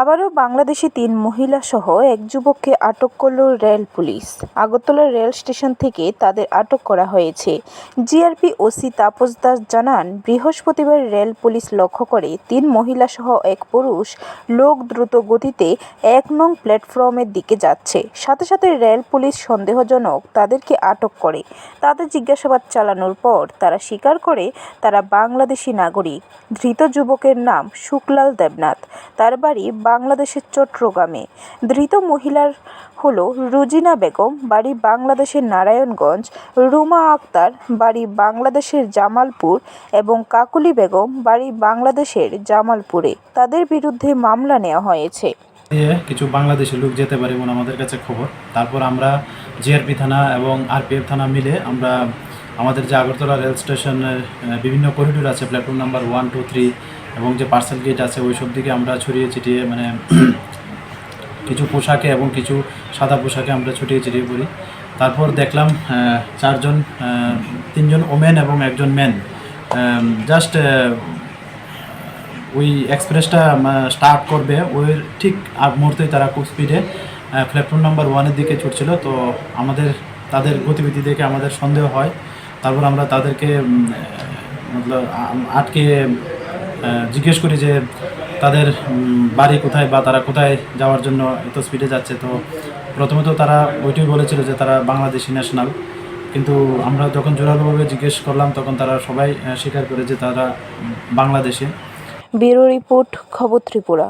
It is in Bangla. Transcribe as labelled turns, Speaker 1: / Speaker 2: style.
Speaker 1: আবারও বাংলাদেশি তিন মহিলা সহ এক যুবককে আটক করল rail police. Agartala rail station থেকে তাদের আটক করা হয়েছে। জিআরপি ওসি তাপস দাস জানান, বৃহস্পতিবার রেল পুলিশ লক্ষ্য করে তিন মহিলা সহ এক পুরুষ লোক দ্রুত গতিতে এক নং প্ল্যাটফর্মের দিকে যাচ্ছে। সাথে সাথে রেল পুলিশ সন্দেহজনক তাদেরকে আটক করে। তাদের জিজ্ঞাসাবাদ চালানোর পর তারা স্বীকার করে তারা বাংলাদেশি নাগরিক। ধৃত যুবকের নাম শুকলাল দেবনাথ। তার বাড়ি বাংলাদেশের চট্টগ্রামে। ধৃত মহিলার হল রুজিনা বেগম, বাড়ি বাংলাদেশের নারায়ণগঞ্জ, রুমা আক্তার, বাড়ি বাংলাদেশের জামালপুর এবং কাকুলি বেগম, বাড়ি বাংলাদেশের জামালপুরে। তাদের বিরুদ্ধে মামলা নেওয়া হয়েছে।
Speaker 2: কিছু বাংলাদেশি লোক যেতে পারে এমন আমাদের কাছে খবর। তারপর আমরা জিআরপি থানা এবং আরপিএফ থানা মিলে আমরা আমাদের যে আগরতলা রেল স্টেশনের বিভিন্ন করিডোর আছে, platform number one, two, three এবং যে পার্সেল গেট আছে ওই সব দিকে আমরা ছড়িয়ে ছিটিয়ে মানে কিছু পোশাকে এবং কিছু সাদা পোশাকে আমরা ছড়িয়ে ছিটিয়ে পড়ি। তারপর দেখলাম চারজন তিনজন ওমেন এবং একজন ম্যান জাস্ট ওই এক্সপ্রেসটা স্টার্ট করবে, ওই ঠিক আগ মুহূর্তেই তারা খুব স্পিডে প্ল্যাটফর্ম নাম্বার ওয়ানের দিকে ছুটছিল। তো আমাদের, তাদের গতিবিধি দেখে আমাদের সন্দেহ হয়। তারপর আমরা তাদেরকে মতলব আটকে জিজ্ঞেস করি যে তাদের বাড়ি কোথায় বা তারা কোথায় যাওয়ার জন্য এত স্পিডে যাচ্ছে। তো প্রথমত তারা ওইটাই বলেছিল যে তারা বাংলাদেশি ন্যাশনাল কিন্তু আমরা যখন জোরালোভাবে জিজ্ঞেস করলাম, তখন তারা সবাই স্বীকার করে যে তারা বাংলাদেশে।
Speaker 1: ব্যুরো রিপোর্ট, খবর ত্রিপুরা।